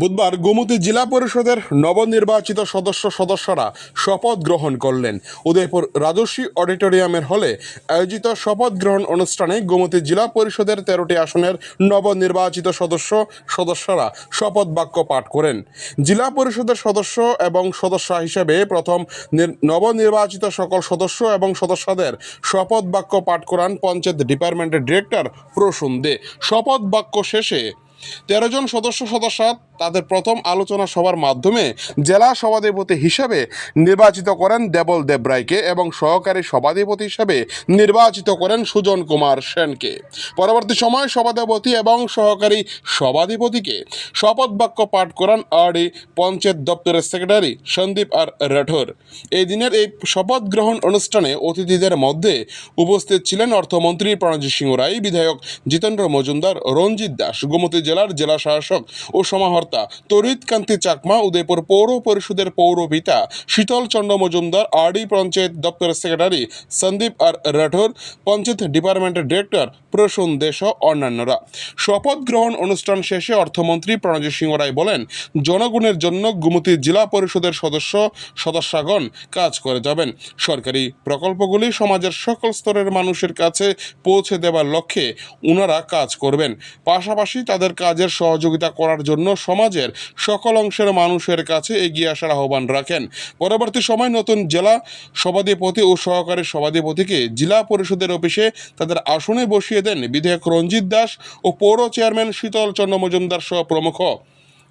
বুধবার গোমতী জেলা পরিষদের নবনির্বাচিত সদস্য সদস্যরা শপথ গ্রহণ করলেন। উদয়পুর রাজস্বী অডিটোরিয়ামের হলে আয়োজিত শপথ গ্রহণ অনুষ্ঠানে গোমতী জেলা পরিষদের তেরোটি আসনের নবনির্বাচিত সদস্য সদস্যরা শপথ বাক্য পাঠ করেন। জেলা পরিষদের সদস্য এবং সদস্য হিসেবে প্রথম নবনির্বাচিত সকল সদস্য এবং সদস্যদের শপথ বাক্য পাঠ করান পঞ্চায়েত ডিপার্টমেন্টের ডিরেক্টর প্রসূন দে। শপথ বাক্য শেষে তেরো জন সদস্য সদস্য তাদের প্রথম আলোচনা সভার মাধ্যমে জেলা সভাধিপতি হিসাবে নির্বাচিত করেন দেবল দেবরায়কে এবং সহকারী সভাধিপতি হিসাবে নির্বাচিত করেন সুজন কুমার সেনকে। পরবর্তী সময় সভাধিপতি এবং সহকারী সভাধিপতিকে শপথ বাক্য পাঠ করান আরডি পঞ্চায়েত দপ্তরের সেক্রেটারি সন্দীপ আর রাঠোর। এই দিনের এই শপথ গ্রহণ অনুষ্ঠানে অতিথিদের মধ্যে উপস্থিত ছিলেন অর্থমন্ত্রী প্রণজিৎ সিংহ রায়, বিধায়ক জিতেন্দ্র মজুমদার, রঞ্জিত দাস, গোমতী জেলার জেলা শাসক ও সমাহর্তা তরিত কান্তি চাকমা, উদয়পুর পৌর পরিষদের পৌরপিতা শীতল চন্দ্র মজুমদার, আরডি পঞ্চায়েত দপ্তরের সেক্রেটারি সন্দীপ আর রাঠোর, পঞ্চায়েত ডিপার্টমেন্টের ডিরেক্টর প্রসূন দেশ অন্যান্যরা। শপথ গ্রহণ অনুষ্ঠান শেষে অর্থমন্ত্রী প্রণজিৎ সিংহ রায় বলেন, জনগণের জন্য গোমতী জেলা পরিষদের সদস্য সদস্যগণ কাজ করে যাবেন। সরকারি প্রকল্পগুলি সমাজের সকল স্তরের মানুষের কাছে পৌঁছে দেওয়ার লক্ষ্যে ওনারা কাজ করবেন। পাশাপাশি তাদের কাজের সহযোগিতা করার জন্য সমাজের সকল অংশের মানুষের কাছে এগিয়ে আসার আহ্বান রাখেন। পরবর্তী সময় নতুন জেলা সভাধিপতি ও সহকারী সভাধিপতিকে জেলা পরিষদের অফিসে তাদের আসনে বসিয়ে দেন বিধায়ক রঞ্জিত দাস ও পৌর চেয়ারম্যান শীতল চন্দ্র মজুমদার সহ প্রমুখ।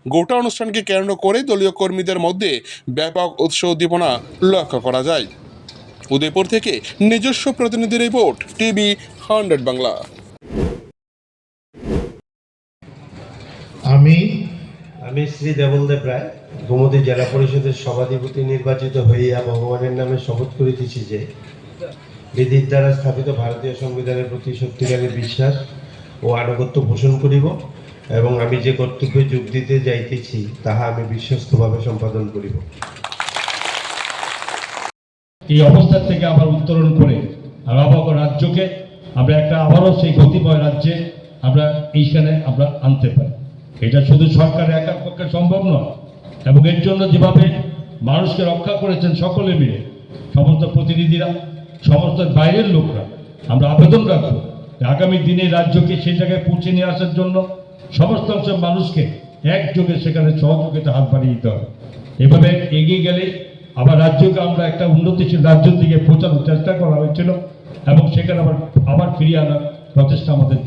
গোটা অনুষ্ঠানকে কেন্দ্র করে দলীয় কর্মীদের মধ্যে ব্যাপক উৎসাহ উদ্দীপনা লক্ষ্য করা যায়। উদয়পুর থেকে নিজস্ব প্রতিনিধি রিপোর্ট, টিভি হান্ড্রেড বাংলা আমি আমি শ্রী দেবলদেব রায়, গোমতী জেলা পরিষদের সভাধিপতি নির্বাচিত হইয়া ভগবানের নামে শপথ করিতেছি যে, বিধির দ্বারা স্থাপিত ভারতীয় সংবিধানের প্রতি সত্যিকারের বিশ্বাস ও আনুগত্য পোষণ করিব এবং আমি যে কর্তব্যে যোগ দিতে যাইতেছি, তাহা আমি বিশ্বস্তভাবে সম্পাদন করিব। এই অবস্থা থেকে আবার উত্তরণ করে আবাবক রাজ্যকে, আমরা একটা আবারও সেই গতিময় রাজ্যে আমরা এইখানে আমরা আনতে পারি। এটা শুধু সরকার একার পক্ষে সম্ভব নয়, এবং এর জন্য যেভাবে মানুষকে রক্ষা করেছেন সকলে মিলে, সমস্ত প্রতিনিধিরা, সমস্ত বাইরের লোকরা, আমরা আবেদন রাখব আগামী দিনে রাজ্যকে সেই জায়গায় পৌঁছে নিয়ে আসার জন্য সমস্ত অংশের মানুষকে একযোগে সেখানে সহযোগিতা হাত বাড়িয়ে দিতে হবে। এভাবে এগিয়ে গেলে আবার রাজ্যকে আমরা একটা উন্নতিশীল রাজ্যের দিকে পৌঁছানোর চেষ্টা করা হয়েছিল, এবং সেখানে আবার আবার ফিরিয়ে আনার প্রচেষ্টা আমাদের